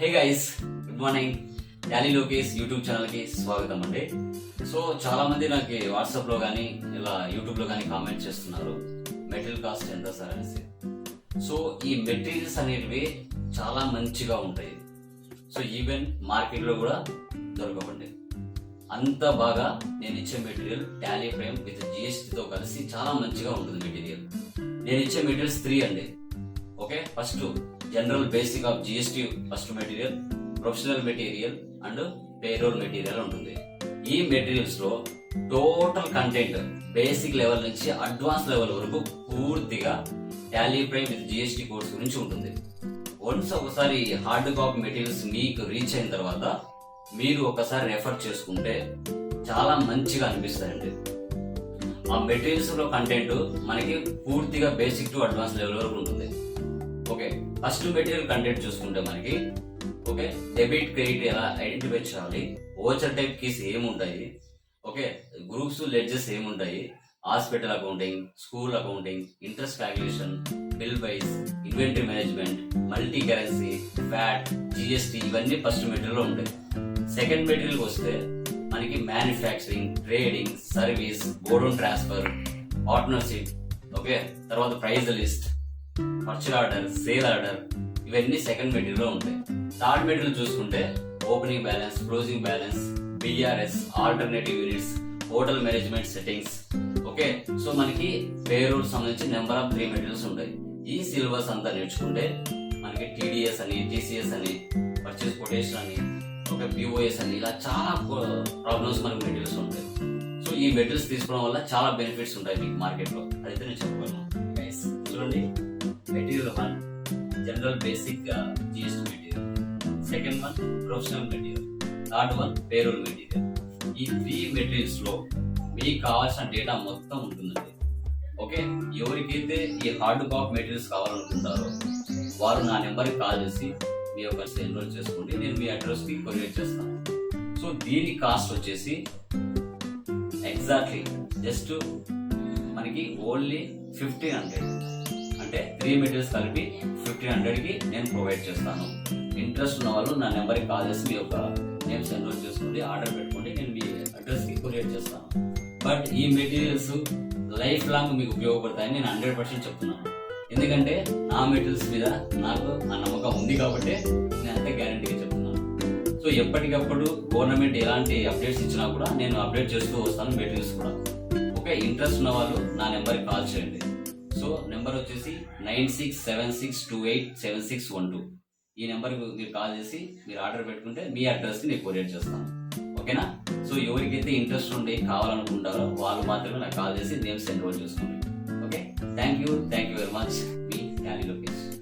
Hey guys good morning Dolly Lokesh YouTube ఛానల్కి స్వాగతం అండి. సో చాలా మంది నాకు వాట్సాప్లో కానీ ఇలా యూట్యూబ్లో కానీ కామెంట్ చేస్తున్నారు. మెటీరియల్ కాస్ట్ ఎంత సార్ అనేసి. సో ఈ మెటీరియల్స్ అనేటివి చాలా మంచిగా ఉంటాయి. సో ఈవెన్ మార్కెట్లో కూడా దొరకవండి. అంత బాగా నేను ఇచ్చే మెటీరియల్ టాలీ ఫ్రేమ్ విత్ జిఎస్టీతో కలిసి చాలా మంచిగా ఉంటుంది మెటీరియల్ నేను ఇచ్చే మెటీరియల్స్ త్రీ అండి. Okay first general basic of GST first material professional material and payroll material ఉంటుంది. ఈ మెటీరియల్స్లో టోటల్ కంటెంట్ బేసిక్ లెవెల్ నుంచి అడ్వాన్స్ లెవెల్ వరకు పూర్తిగా టాలీ విత్ జిఎస్టీ కోర్స్ గురించి ఉంటుంది. వన్స్ ఒకసారి హార్డ్ కాపీ మెటీరియల్స్ మీకు రీచ్ అయిన తర్వాత మీరు ఒకసారి రెఫర్ చేసుకుంటే చాలా మంచిగా అనిపిస్తాయండి. ఆ మెటీరియల్స్లో కంటెంట్ మనకి పూర్తిగా బేసిక్ టు అడ్వాన్స్ లెవెల్ వరకు ఉంటుంది. ఓకే ఫస్ట్ మెటీరియల్ కంటెంట్ చూసుకుంటే మనకి ఓకే డెబిట్ క్రెడిట్ ఎలా ఐడెంటిఫై చేయాలి ఓచర్ టైప్ కీస్ ఏముంటాయి ఓకే గ్రూప్స్ లెడ్జెస్ ఏముంటాయి hospital accounting school accounting interest calculation bill wise inventory management multi currency VAT GST ఇవన్నీ first material ఉంటాయి. సెకండ్ మెటీరియల్ వస్తే మనకి manufacturing trading service godown transfer partnership okay తర్వాత price list purchase order sale order ఇవన్నీ second మెటీరియల్లో ఉంటాయి. Third material చూసుకుంటే opening balance closing balance BRS alternative units hotel management settings okay? So మనకి payroll సంబంధించి number of three materials ఉంటాయి. ఈ syllabus అంతా నేర్చుకుంటే మనకి టీడీఎస్ అని టీసీఎస్ అని పర్చేస్ కొటేషన్ అని ఒక పిఓఎస్ అని ఇలా చాలా ప్రాబ్లమ్స్ మనకి మెటీరియల్స్ ఉంటాయి. సో ఈ మెటీరియల్స్ తీసుకోవడం వల్ల చాలా బెనిఫిట్స్ ఉంటాయి మీకు మార్కెట్లో అదైతే నేను చెప్పగలను చూడండి. Material one general basic GST material second one professional material third one payroll material ఈ త్రీ మెటీరియల్స్లో మీకు కావాల్సిన డేటా మొత్తం ఉంటుందండి. ఓకే ఎవరికైతే ఈ హార్డ్ కాపీ మెటీరియల్స్ కావాలనుకుంటారో వారు నా నెంబర్కి కాల్ చేసి మీ యొక్క ఎన్రోల్ చేసుకోండి. నేను మీ అడ్రస్కి కొరియర్ చేస్తాను. సో దీని కాస్ట్ వచ్చేసి ఎగ్జాక్ట్లీ జస్ట్ మనకి ఓన్లీ ఫిఫ్టీన్ హండ్రెడ్ అంటే త్రీ మెటీరియల్స్ కలిపి ఫిఫ్టీన్ హండ్రెడ్కి నేను ప్రొవైడ్ చేస్తాను. ఇంట్రెస్ట్ ఉన్న వాళ్ళు నా నెంబర్కి కాల్ చేసి మీ యొక్క నేమ్స్ ఎన్రోల్ చేసుకోండి ఆర్డర్ పెట్టుకోండి నేను మీ అడ్రస్కి కొరియర్ చేస్తాను. బట్ ఈ మెటీరియల్స్ లైఫ్ లాంగ్ మీకు ఉపయోగపడతాయని నేను హండ్రెడ్ పర్సెంట్ చెప్తున్నాను. ఎందుకంటే నా మెటీరియల్స్ మీద నాకు ఆ నమ్మకం ఉంది కాబట్టి నేను అంతే గ్యారంటీగా చెప్తున్నాను. సో ఎప్పటికప్పుడు గవర్నమెంట్ ఎలాంటి అప్డేట్స్ ఇచ్చినా కూడా నేను అప్డేట్ చేస్తూ వస్తాను మెటీరియల్స్ కూడా. ఓకే ఇంట్రెస్ట్ ఉన్న వాళ్ళు నా నెంబర్కి కాల్ చేయండి. సో నెంబర్ వచ్చేసి nine six seven six two eight seven six one two. ఈ నెంబర్కి మీరు కాల్ చేసి మీరు ఆర్డర్ పెట్టుకుంటే మీ అడ్రస్ని నేను కొరియర్ చేస్తాను. ఓకేనా? సో ఎవరికైతే ఇంట్రెస్ట్ ఉండి కావాలనుకుంటారో వాళ్ళు మాత్రమే నాకు కాల్ చేసి నేమ్స్ ఎన్రోల్ చేసుకోండి. Okay? Thank you thank you very much. Me Dolly Lokesh.